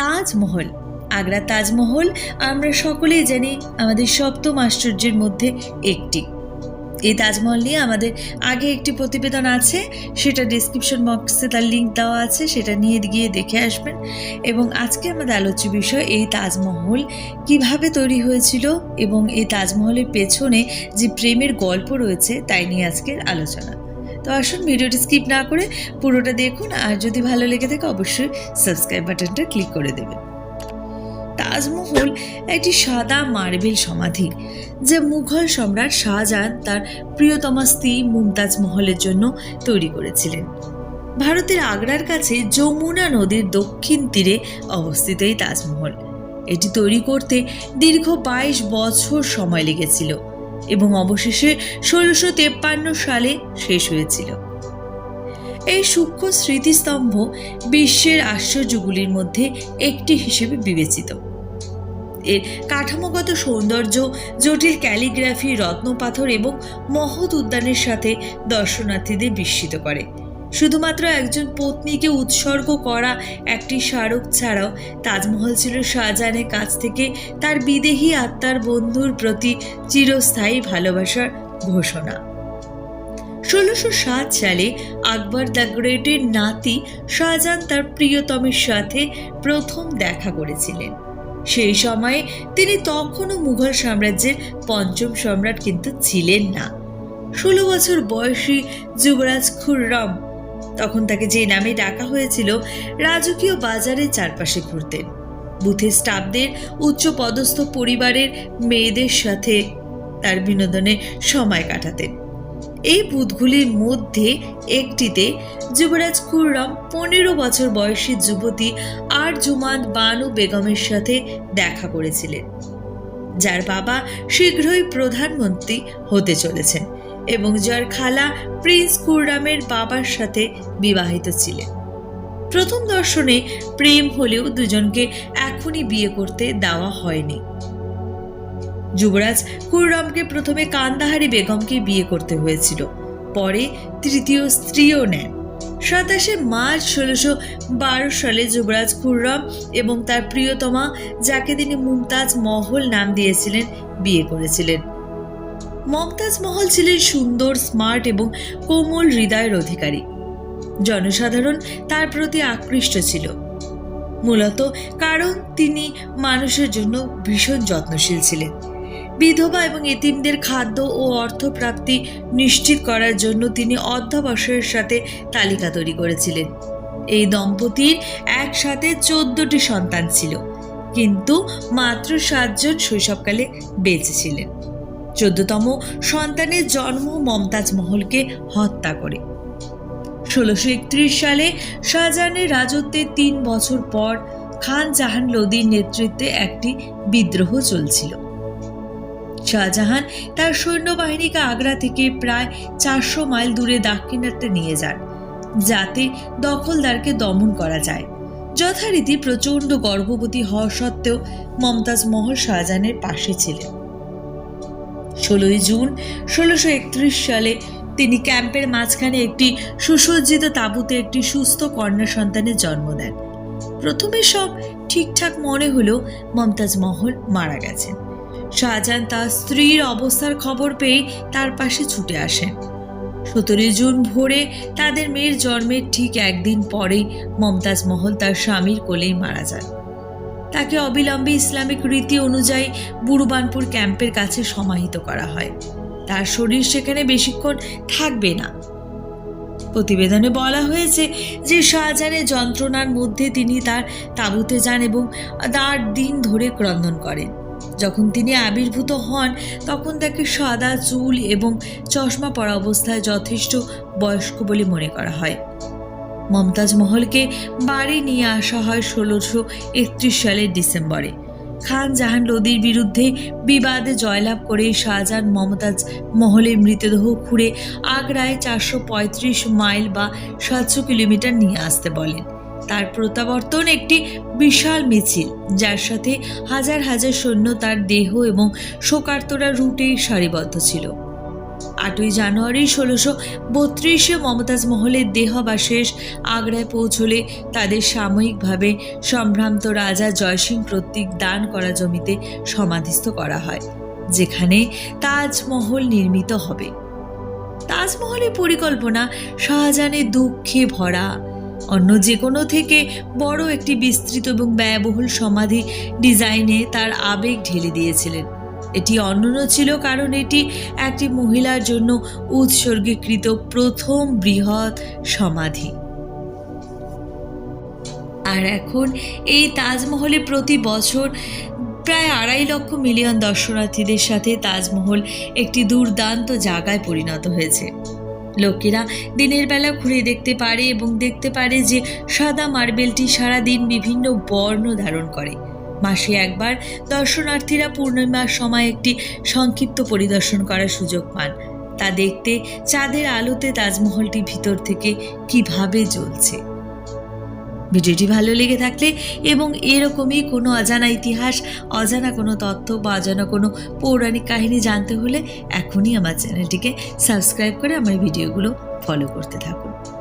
তাজমহল। আগ্রা তাজমহল আমরা সকলেই জানি আমাদের সপ্তম আশ্চর্যের মধ্যে একটি। এই তাজমহল নিয়ে আমাদের আগে একটি প্রতিবেদন আছে, সেটা ডিসক্রিপশন বক্সে তার লিঙ্ক দেওয়া আছে, সেটা নিয়ে গিয়ে দেখে আসবেন। এবং আজকে আমাদের আলোচ্য বিষয়, এই তাজমহল কীভাবে তৈরি হয়েছিল এবং এই তাজমহলের পেছনে যে প্রেমের গল্প রয়েছে, তাই নিয়ে আজকের আলোচনা। তো আসুন ভিডিওটি স্কিপ না করে পুরোটা দেখুন আর যদি ভালো লেগে থাকে অবশ্যই সাবস্ক্রাইব বাটনটা ক্লিক করে দেবেন। তাজমহল একটি সাদা মার্বেল সমাধি যা মুঘল সম্রাট শাহজাহান তার প্রিয়তমা স্ত্রী মুমতাজ মহলের জন্য তৈরি করেছিলেন। ভারতের আগ্রার কাছে যমুনা নদীর দক্ষিণ তীরে অবস্থিত এই তাজমহল। এটি তৈরি করতে দীর্ঘ বাইশ বছর সময় লেগেছিল। এবং অবশেষে ষোলোশো তেপ্পান্ন সালে শেষ হয়েছিল। এই সূক্ষ্ম স্মৃতিস্তম্ভ বিশ্বের আশ্চর্যগুলির মধ্যে একটি হিসেবে বিবেচিত। এর কাঠামোগত সৌন্দর্য, জটিল ক্যালিগ্রাফি, রত্নপাথর এবং মহৎ উদ্যানের সাথে দর্শনার্থীদের বিস্মিত করে। শুধুমাত্র একজন পত্নীকে উৎসর্গ করা একটি স্মারক ছাড়াও তাজমহল ছিল শাহজাহানের কাছ থেকে তার বিদেহী আত্মার বন্ধুর প্রতি চিরস্থায়ী ভালোবাসার ঘোষণা। ষোলোশো সাত সালে আকবর দ্য গ্রেটের নাতি শাহজাহান তার প্রিয়তমের সাথে প্রথম দেখা করেছিলেন। সেই সময়ে তিনি তখনও মুঘল সাম্রাজ্যের পঞ্চম সম্রাট কিন্তু ছিলেন না। ষোলো বছর বয়সী যুবরাজ খুররম তখন তাকে যে নামে ডাকা হয়েছিল রাজকীয় বাজারের চারপাশে ঘুরতেন বুথের স্টাফদের উচ্চ পদস্থ পরিবারের মেয়েদের সাথে তার বিনোদনে সময় কাটাতেন এই বুথগুলির মধ্যে একটিতে যুবরাজ খুররম পনেরো বছর বয়সী যুবতী আর জুমাদ বানু বেগমের সাথে দেখা করেছিলেন, যার বাবা শীঘ্রই প্রধানমন্ত্রী হতে চলেছেন। এবং যার খালা প্রিন্স কুররামের বাবার সাথে বিবাহিত ছিলেন। প্রথম দর্শনে প্রেম হলেও দুজনকে এখনই বিয়ে করতে দেওয়া হয়নি। যুবরাজ কুররমকে প্রথমে কান্দাহারি বেগমকে বিয়ে করতে হয়েছিল, পরে তৃতীয় স্ত্রীও নেন। সাতাশে মার্চ ষোলোশো বারো সালে যুবরাজ খুররম এবং তার প্রিয়তমা, যাকে তিনি মুমতাজ মহল নাম দিয়েছিলেন, বিয়ে করেছিলেন। মমতাজ মহল ছিলেন সুন্দর স্মার্ট এবং কোমল হৃদয়ের অধিকারী। জনসাধারণ তার প্রতি আকৃষ্ট ছিল। মূলত কারণ তিনি মানুষের জন্য ভীষণ যত্নশীল ছিলেন। বিধবা এবং এতিমদের খাদ্য ও অর্থপ্রাপ্তি নিশ্চিত করার জন্য তিনি অধ্যবসায়ের সাথে তালিকা তৈরি করেছিলেন। এই দম্পতির একসাথে চোদ্দটি সন্তান ছিল, কিন্তু মাত্র সাতজন শৈশবকালে বেঁচে ছিলেন। চোদ্দতম সন্তানের জন্ম মমতাজ মহলকে হত্যা করে। ষোলোশো একত্রিশ সালে শাহজাহানের রাজত্বের তিন বছর পর খান জাহান লোদির নেতৃত্বে একটি বিদ্রোহ চলছিল। শাহজাহান তার সৈন্যবাহিনীকে আগ্রা থেকে প্রায় চারশো মাইল দূরে দাক্ষিণাত্যে নিয়ে যান, যাতে দখলদারকে দমন করা যায়। যথারীতি প্রচণ্ড গর্ভবতী হওয়া সত্ত্বেও মমতাজ মহল শাহজাহানের পাশে ছিলেন। ষোলোই জুন ষোলোশো একত্রিশ সালে তিনি ক্যাম্পের মাঝখানে একটি সুসজ্জিত তাঁবুতে একটি সুস্থ কন্যা সন্তানের জন্ম দেন। প্রথমে সব ঠিকঠাক মনে হলেও মমতাজ মহল মারা গেছেন। শাহজাহান তার স্ত্রীর অবস্থার খবর পেয়ে তার পাশে ছুটে আসেন। সতেরোই জুন ভোরে তাদের মেয়ের জন্মের ঠিক একদিন পরেই মমতাজ মহল তার স্বামীর কোলেই মারা যান। তাকে অবিলম্বে ইসলামিক রীতি অনুযায়ী বুরুবানপুর ক্যাম্পের কাছে সমাহিত করা হয়। তার শরীর সেখানে বেশিক্ষণ থাকবে না। প্রতিবেদনে বলা হয়েছে যে শাহজাহানের যন্ত্রণার মধ্যে তিনি তার তাঁবুতে যান এবং তার দিন ধরে ক্রন্দন করেন। যখন তিনি আবির্ভূত হন, তখন তাকে সাদা চুল এবং চশমা পরা অবস্থায় যথেষ্ট বয়স্ক বলে মনে করা হয়। মমতাজ মহলকে বাড়ি নিয়ে আসা হয় ষোলোশো একত্রিশ সালের ডিসেম্বরে। খান জাহান লোদির বিরুদ্ধে বিবাদে জয়লাভ করে শাহজাহান মমতাজ মহলের মৃতদেহ খুঁড়ে আগ্রায় চারশো পঁয়ত্রিশ মাইল বা সাতশো কিলোমিটার নিয়ে আসতে বলেন। তার প্রত্যাবর্তন একটি বিশাল মিছিল, যার সাথে হাজার হাজার সৈন্য তার দেহ এবং শোকার্তরা রুটে সারিবদ্ধ ছিল। আটই জানুয়ারি ষোলোশো বত্রিশে মমতাজ মহলের দেহাবশেষ আগ্রায় পৌঁছলে তাদের সাময়িকভাবে সম্ভ্রান্ত রাজা জয়সিং কর্তৃক দান করা জমিতে সমাধিস্থ করা হয়, যেখানে তাজমহল নির্মিত হবে। তাজমহলের পরিকল্পনা, শাহজাহানের দুঃখে ভরা। অন্য যে কোনো থেকে বড় একটি বিস্তৃত এবং ব্যয়বহুল সমাধি ডিজাইনে তার আবেগ ঢেলে দিয়েছিলেন। এটি অনন্য ছিল কারণ এটি একটি মহিলার জন্য উৎসর্গীকৃত প্রথম বৃহৎ সমাধি। আর এখন এই তাজমহলে প্রতি বছর প্রায় আড়াই লক্ষ মিলিয়ন দর্শনার্থীদের সাথে তাজমহল একটি দুর্দান্ত জায়গায় পরিণত হয়েছে। লোকেরা দিনের বেলা ঘুরে দেখতে পারে এবং দেখতে পারে যে সাদা মার্বেলটি সারাদিন বিভিন্ন বর্ণ ধারণ করে। মাসে একবার দর্শনার্থীরা পূর্ণিমার সময় একটি সংক্ষিপ্ত পরিদর্শন করার সুযোগ পান। তা দেখতে চাঁদের আলোতে তাজমহলটি ভিতর থেকে কীভাবে জ্বলছে। ভিডিওটি ভালো লেগে থাকলে এবং এরকমই কোনো অজানা ইতিহাস, অজানা কোনো তথ্য বা অজানা কোনো পৌরাণিক কাহিনী জানতে হলে এখনই আমার চ্যানেলটিকে সাবস্ক্রাইব করে আমার ভিডিওগুলো ফলো করতে থাকুন।